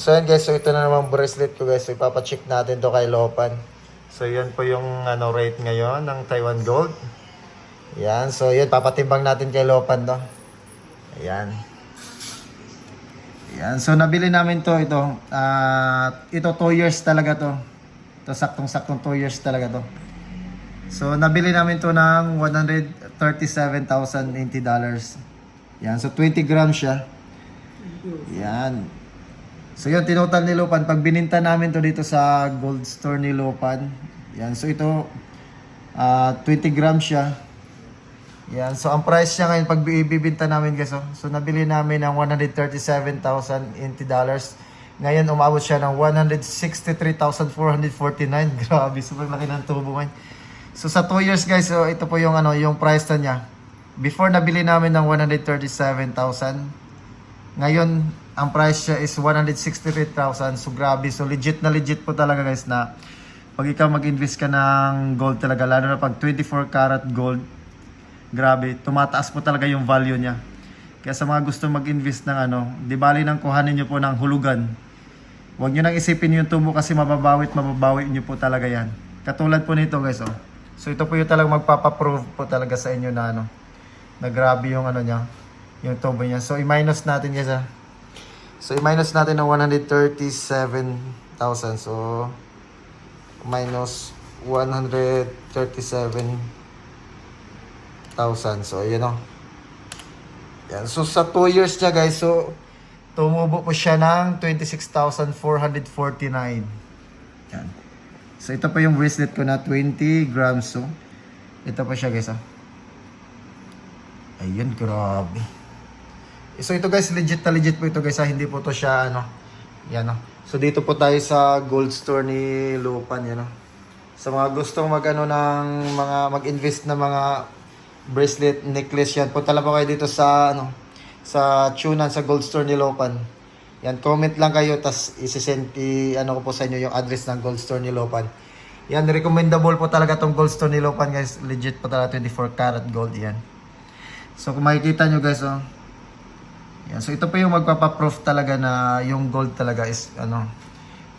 So yan guys, so ito na naman bracelet ko guys. So ipapacheck natin to kay Lopan. So yan po yung ano rate ngayon ng Taiwan Gold. Yan, so yan papatimbang natin kay Lopan to. Ayan. Yan, so nabili namin to ito. Ah, ito 2 years talaga to. Ito saktong-saktong 2 years talaga to. So nabili namin to ng 137,080 dollars. Yan, so 20 grams siya. Yan. So yun, tinotal ni Lupan. Pag bininta namin to dito sa gold store ni Lupan. Yan, so ito, ah 20 grams siya. Yan, so ang price niya ngayon pag ibibinta namin guys, oh, so nabili namin ng 137,000 dollars. Ngayon umabot siya ng 163,449. Grabe, sobrang laki ng tubo ngayon. So sa 2 years guys, so ito po yung ano, yung price na niya. Before nabili namin ng 137,000. Ngayon, ang price niya is 163,000. So grabe, so legit na legit po talaga guys na pag ikaw mag-invest ka ng gold talaga, lalo na pag 24 karat gold, grabe, tumataas po talaga yung value niya. Kaya sa mga gusto mag-invest ng ano, di bali nang kuhanin nyo po ng hulugan. Huwag nyo nang isipin yung tubo kasi mababawit, mababawi nyo po talaga yan. Katulad po nito guys, oh. So ito po yung talagang magpapaprove po talaga sa inyo na ano, na grabe yung ano niya, yung tubo niya. So i-minus natin guys ah. So i-minus natin ng 137,000. So minus 137,000. So yun oh. Yan. So sa 2 years niya guys, so tumubo po siya ng 26,449. Yan. So ito pa yung bracelet ko na 20 grams. So ito pa siya guys ah. Ayun, grabe. So ito guys, legit na legit po ito guys ha. Hindi po to siya ano. Yan oh. So dito po tayo sa gold store ni Lupan yan oh. Sa mga gustong mag ano ng mga mag-invest na mga bracelet, necklace yan. Punta lang po kayo dito sa ano sa tunan sa gold store ni Lopan. Yan, comment lang kayo tas isi-send i ano ko po sa inyo yung address ng gold store ni Lopan. Yan, recommendable po talaga tong gold store ni Lopan guys. Legit po talaga 24 karat gold yan. So kung makikita nyo guys oh. Yan, so ito po yung magpapaproof talaga na yung gold talaga is ano,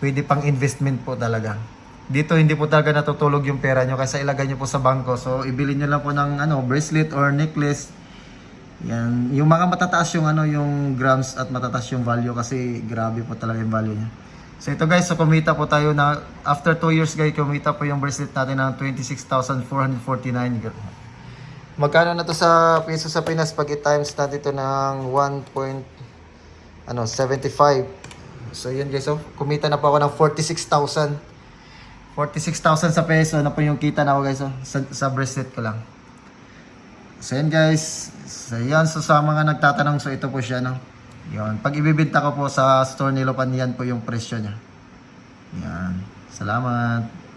pwede pang investment po talaga. Dito hindi po talaga natutulog yung pera nyo kasi ilagay nyo po sa bangko. So ibili nyo lang po ng ano, bracelet or necklace. Yan, yung mga matataas yung ano, yung grams at matataas yung value kasi grabe po talaga yung value niya. So ito guys, so kumita po tayo na after 2 years guys, kumita po yung bracelet natin ng 26,449. Magkano na to sa piso sa Pinas pag i-times natin ito ng 1. point, ano 75. So yun guys, so kumita na po ako ng 46,000. 46,000 sa peso na po yung kita na ako guys oh, sa, sa bracelet ko lang. So yan guys, so yan so sa mga nagtatanong so ito po siya no. Yan, pag ibibenta ko po sa store ni Lopan yan po yung presyo niya. Yan. Salamat.